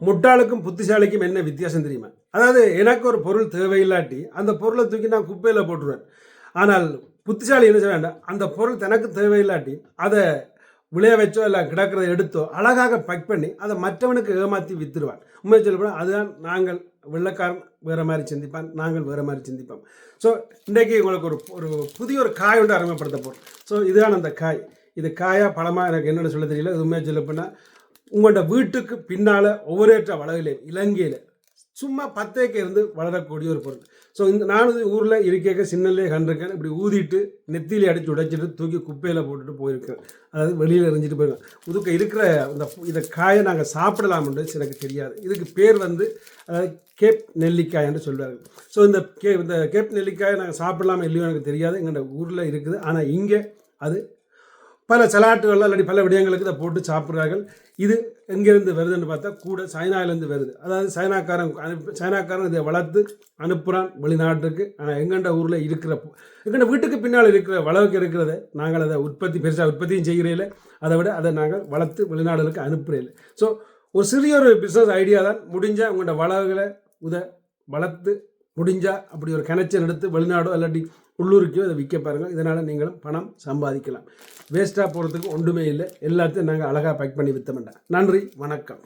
முட்டாளுக்கும் புத்திசாலிக்கும் என்ன வித்தியாசம் தெரியுமா? அதாவது எனக்கு ஒரு பொருள் தேவையில்லாட்டி அந்த பொருளை தூக்கி நான் குப்பையில் போட்டுருவேன். ஆனால் புத்திசாலி என்ன செய்ய வேண்டாம் அந்த பொருள் தனக்கு தேவையில்லாட்டி அதை விளைய வச்சோ இல்லை கிடக்கிறத எடுத்தோ அழகாக பக் பண்ணி அதை மற்றவனுக்கு ஏமாற்றி வித்துருவான். உண்மை சொல்லப்போனால் அதுதான் நாங்கள் வெள்ளக்காரன் வேறு மாதிரி சிந்திப்பான் நாங்கள் வேறு மாதிரி சிந்திப்போம். ஸோ இன்றைக்கு உங்களுக்கு ஒரு ஒரு புதிய ஒரு காய் ஒன்று அறிமுகப்படுத்த போகிறோம் ஸோ இதுதான் அந்த காய். இது காயாக பழமாக எனக்கு என்னென்னு சொல்ல தெரியல. இது உண்மையாக சொல்லப்போனால் உங்களோட வீட்டுக்கு பின்னால் ஒவ்வொரேற்ற வளவிலே இலங்கையில் சும்மா பத்தேக்க இருந்து வளரக்கூடிய ஒரு பொருள். ஸோ இந்த நானும் ஊரில் இருக்க சின்னலே கண்டிருக்கேன். இப்படி ஊதிட்டு நெத்தியில அடித்து உடைச்சிட்டு தூக்கி குப்பையில் போட்டுட்டு போயிருக்கேன். அதாவது வெளியில் எரிஞ்சிட்டு போயிருக்கேன். இதுக்கு இருக்கிற இந்த இதை காயை நாங்கள் சாப்பிடலாம்ன்றது எனக்கு தெரியாது. இதுக்கு பேர் வந்து அதாவது கேப் நெல்லிக்காய் என்று சொல்வார்கள். ஸோ இந்த கே இந்த கேப் நெல்லிக்காயை நாங்கள் சாப்பிடலாமா இல்லையோ எனக்கு தெரியாது. எங்களோட ஊரில் இருக்குது. ஆனால் இங்கே அது பல சலாட்டுகள் இல்லாட்டி பல விடயங்களுக்கு இதை போட்டு சாப்பிட்றார்கள். இது எங்கேருந்து வருதுன்னு பார்த்தா கூட சைனாலேருந்து வருது. அதாவது சைனாக்காரன் அனுப்பி சைனாக்காரன் இதை வளர்த்து அனுப்புகிறான் வெளிநாட்டுக்கு. ஆனால் எங்கண்ட ஊரில் இருக்கிற எங்கண்ட வீட்டுக்கு பின்னால் இருக்கிற வளவுக்கு இருக்கிறத நாங்கள் அதை உற்பத்தி பெருசாக உற்பத்தியும் செய்கிறதில்ல அதை விட அதை நாங்கள் வளர்த்து வெளிநாடுகளுக்கு அனுப்புகிறதில்ல ஸோ ஒரு சிறிய ஒரு பிஸ்னஸ் ஐடியா தான். முடிஞ்சால் உங்களோட வளவுகளை உத வளர்த்து முடிஞ்சால் அப்படி ஒரு கனெக்ஷன் எடுத்து வெளிநாடோ இல்லாட்டி உள்ளூருக்கோ அதை விற்க பாருங்கள். இதனால் நீங்களும் பணம் சம்பாதிக்கலாம். வேஸ்ட்டாக போகிறதுக்கு ஒன்றுமே இல்லை. எல்லாத்தையும் நாங்கள் அழகாக பேக் பண்ணி விற்ற மாட்டோம் நன்றி. வணக்கம்.